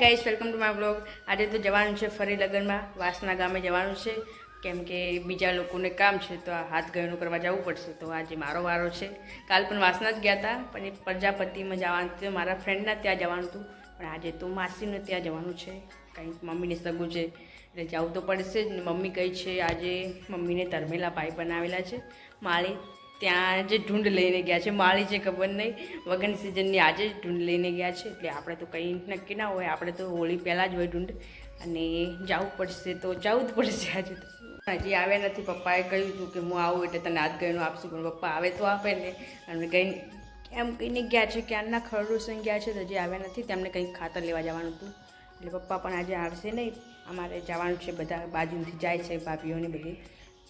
Guys welcome to my blog આજે તો જવાનું છે ફરી લગ્નમાં, વાસના ગામે જવાનું છે. કેમ કે બીજા લોકોને કામ છે, તો આ હાથ ગયણું કરવા જવું પડશે, તો આજે મારો વારો છે. કાલ પણ વાસના જ ગયા હતા પણ એ પ્રજાપતિમાં જવાનું હતું, મારા ફ્રેન્ડના ત્યાં જવાનું હતું. પણ આજે તો માસીને ત્યાં જવાનું છે. કંઈક મમ્મીને સગું છે. એટલે જવું તો પડશે જ મમ્મી કહી છે આજે. મમ્મીને તરમેલા પાઈ બનાવેલા છે, માળી. ત્યાં જે ઢૂંઢ લઈને ગયા છે, માળી છે ખબર નહીં વગન સિઝનની આજે જ ઢૂંઢ લઈને ગયા છે, એટલે આપણે તો કંઈ નક્કી ના હોય, આપણે તો હોળી પહેલાં જ હોય ઢૂંઢ, અને જવું પડશે તો જવું જ પડશે આજે તો. હજી આવ્યા નથી, પપ્પાએ કહ્યું હતું કે હું આવું એટલે તને હાથ ગયણું આપશું, પણ પપ્પા આવે તો આપે ને. અને કંઈ એમ કહીને ગયા છે ક્યારના ખરડુસન ગયા છે, તો હજી આવ્યા નથી તેમને કંઈક ખાતર લેવા જવાનું હતું. એટલે પપ્પા પણ આજે આવશે નહીં, અમારે જવાનું છે, બધા બાજુથી જાય છે, ભાભીઓને બધી.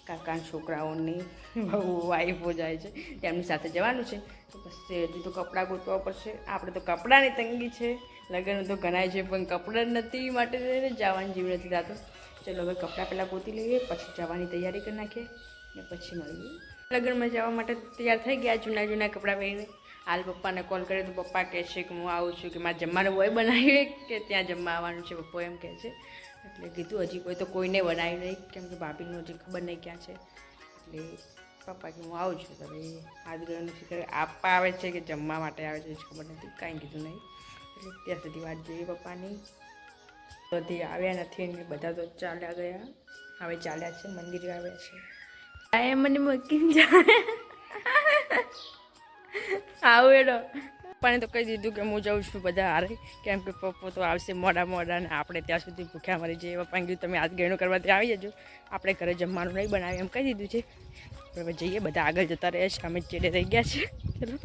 કાકા છોકરાઓની બહુ વાઈફો જાય છે, તેમની સાથે જવાનું છે. તો બસ હજી તો કપડાં ગોતવા પડશે. આપણે તો કપડાની તંગી છે. લગ્ન તો ગણાય છે, પણ કપડાં નથી, માટે જવાનું જીવ નથી થતું. ચલો હવે કપડાં પહેલાં ગોતી લઈએ, પછી જવાની તૈયારી કરી નાખીએ ને પછી મળીએ. લગ્નમાં જવા માટે તૈયાર થઈ ગયા જૂના જૂના કપડાં પહેરીને. હાલ પપ્પાને કોલ કર્યો તો પપ્પા કહે છે કે હું આવું છું કે મારે જમવાનું હોય બનાવીએ કે ત્યાં જમવા આવવાનું છે, પપ્પો એમ કહે છે. એટલે કીધું હજી કોઈ તો કોઈને બનાવી નહીં, કેમ કે ભાભીનું હજી ખબર નહીં ક્યાં છે. એટલે પપ્પા કે હું આવું છું, તો હવે હાથ નથી કરે. આપવા આવે છે કે જમવા માટે આવે છે ખબર નથી, કાંઈ કીધું નહીં. એટલે ત્યાં સુધી વાત જોઈએ પપ્પાની. બધી આવ્યા નથી અને બધા તો ચાલ્યા ગયા. હવે ચાલ્યા છે, મંદિરે આવ્યા છે. મને મૂકીને જાય આવું એનો પણ તો કહી દીધું કે હું જાઉં છું બધા હારે. કેમ કે પપ્પો તો આવશે મોડા મોડા ને આપણે ત્યાં સુધી ભૂખ્યા મરી જઈએ. પપ્પાને કીધું તમે આજ ગયણું કરવા ત્યાં આવી જજો. આપણે ઘરે જમવાનું નહીં બનાવીએ એમ કહી દીધું છે. હવે જઈએ, બધા આગળ જતા રહે છે અમે ચેડે રહી ગયા છે. ચલો.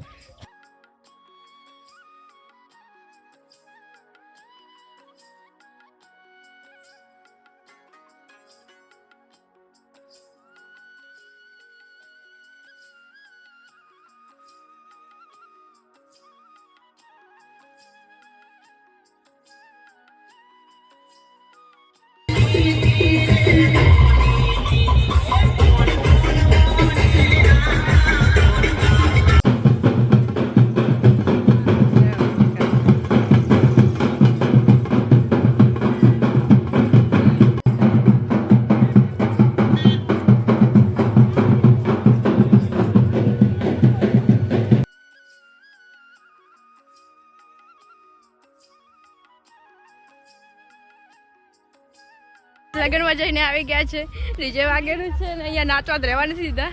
લગ્નમાં જઈને આવી ગયા છે. ડીજે વાગેલું છે ને અહીંયા નાચવા જ રહેવા નથી દીધા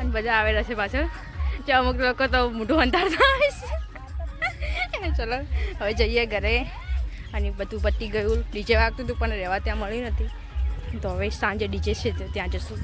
અને બધા આવેલા છે પાછળ. જે અમુક લોકો તો મોઢું અંધારતા આવે છે. ચલો, હવે જઈએ ઘરે. અને બધું પતી ગયું. ડીજે વાગતું હતું પણ રહેવા ત્યાં મળ્યું નથી. તો હવે સાંજે ડીજે છે ત્યાં જશું.